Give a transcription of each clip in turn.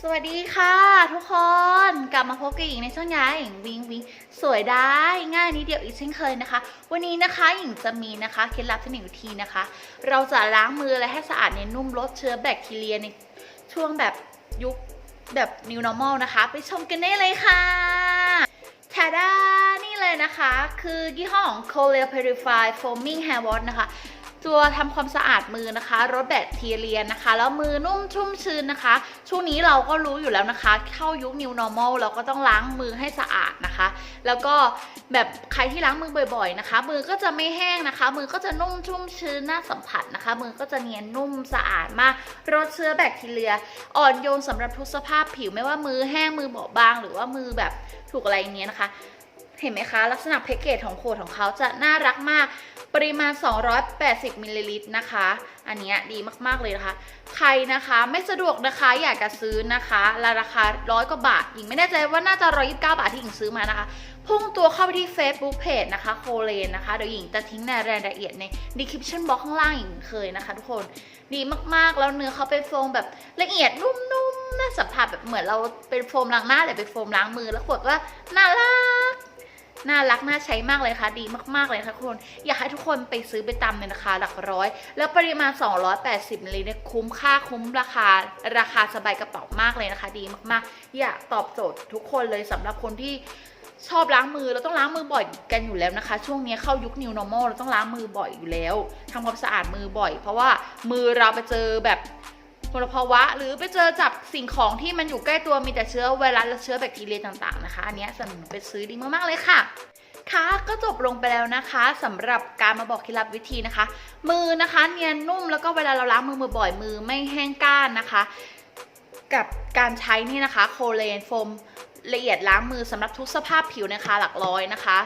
สวัสดีค่ะทุกคนกลับมาพบกับหญิงในช่องยายหญิงวิงวิงสวยได้ง่ายนิดเดียวอีกเช่นเคยนะคะ วันนี้นะคะหญิงจะมีนะคะเคล็ดลับที่หนึ่งวิธีนะคะ เราจะล้างมือและให้สะอาดเนยนุ่มลดเชื้อแบคทีเรียในช่วงแบบยุคแบบ new normal นะคะ ไปชมกันได้เลยค่ะทาดานี่เลยนะคะ คือยี่ห้อของ c o l e Purify Foaming Hair Wash นะคะ ตัวทำความสะอาดมือนะคะลดแบคทีเรียนะคะ แล้วมือนุ่มชุ่มชื้นนะคะ ช่วงนี้เราก็รู้อยู่แล้วนะคะ เข้ายุค new normal เราก็ต้องล้างมือให้สะอาดนะคะ แล้วก็แบบใครที่ล้างมือบ่อย ๆนะคะ มือก็จะไม่แห้งนะคะ มือก็จะนุ่มชุ่มชื้นน่าสัมผัสนะคะ มือก็จะเนียนนุ่มสะอาดมากลดเชื้อแบคทีเรีย อ่อนโยนสำหรับทุกสภาพผิวไม่ว่ามือแห้งมือเบาบาง หรือว่ามือแบบถูกอะไรเงี้ยนะคะเห็นไหมคะ ลักษณะแพ็กเกจของขวดของเขาจะน่ารักมาก ปริมาณ 280มิลลิลิตรนะคะ อันนี้ดีมากๆเลยนะคะ ใครนะคะไม่สะดวกนะคะอยากจะซื้อนะคะราคาร้อยกว่าบาทหญิงไม่แน่ใจว่าน่าจะ 129 บาทที่หญิงซื้อมานะคะ พุ่งตัวเข้าไปที่ Facebook Page นะคะโคเลนนะคะ เดี๋ยวหญิงจะทิ้งในรายละเอียดใน description box ข้างล่างหญิงเคยนะคะทุกคนดีมากๆแล้วเนื้อเขาเป็นโฟมแบบละเอียดนุ่มๆน่าสัมผัสแบบเหมือนเราเป็นโฟมล้างหน้าแต่เป็นโฟมล้างมือแล้วขวดก็น่ารัก น่ารักน่าใช้มากเลยค่ะ ดีมากๆเลยค่ะทุกคน อยากให้ทุกคนไปซื้อไปตามในราคาหลักร้อย แล้วปริมาณ 280มิลลิลิตรคุ้มค่าคุ้มราคา ราคาสบายกระเป๋ามากเลยนะคะ ดีมากๆ อยากตอบโจทย์ทุกคนเลยสำหรับคนที่ชอบล้างมือเราต้องล้างมือบ่อยกันอยู่แล้วนะคะ ช่วงนี้เข้ายุค new normal เราต้องล้างมือบ่อยอยู่แล้วทำความสะอาดมือบ่อย เพราะว่ามือเราไปเจอแบบ มลภาวะ หรือไปเจอจับสิ่งของที่มันอยู่ใกล้ตัวมีแต่เชื้อไวรัสและเชื้อแบคทีเรียต่างๆนะคะ อันนี้สนับสนุนไปซื้อดีมากๆเลยค่ะค่ะก็จบลงไปแล้วนะคะสำหรับการมาบอกเคล็ดลับวิธีนะคะ มือนะคะเนียนนุ่มแล้วก็เวลาเราล้างมือบ่อยมือไม่แห้งก้านนะคะ กับการใช้นี่นะคะโคเลนโฟมละเอียดล้างมือสำหรับทุกสภาพผิวนะคะหลักร้อยนะคะ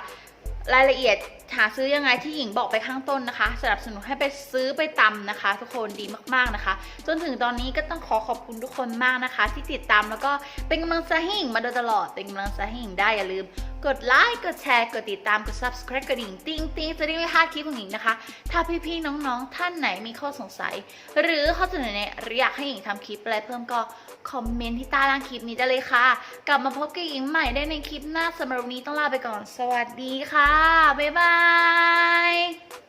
รายละเอียดหาซื้อยังไงที่หญิงบอกไปข้างต้นนะคะสนับสนุนให้ไปซื้อไปตำนะคะ ทุกคนดีมากๆนะคะ จนถึงตอนนี้ก็ต้องขอขอบคุณทุกคนมากนะคะ ที่ติดตามแล้วก็เป็นกำลังใจให้หญิงมาโดยตลอดเป็นกำลังใจให้หญิงได้อย่าลืม กดไลค์กดแชร์กดติดตามกด subscribe กดดิ่งติ้งติ้งจะได้ไม่พลาดคลิปของหญิงนะคะ ถ้าพี่ๆน้องๆ ท่านไหนมีข้อสงสัย หรือข้อเสนอแนะหรืออยากให้หญิงทำคลิปอะไรเพิ่มก็คอมเมนต์ที่ใต้ล่างคลิปนี้ได้เลยค่ะ กลับมาพบกับหญิงใหม่ได้ในคลิปหน้าสำหรับวันนี้ต้องลาไปก่อน สวัสดีค่ะ บ๊ายบาย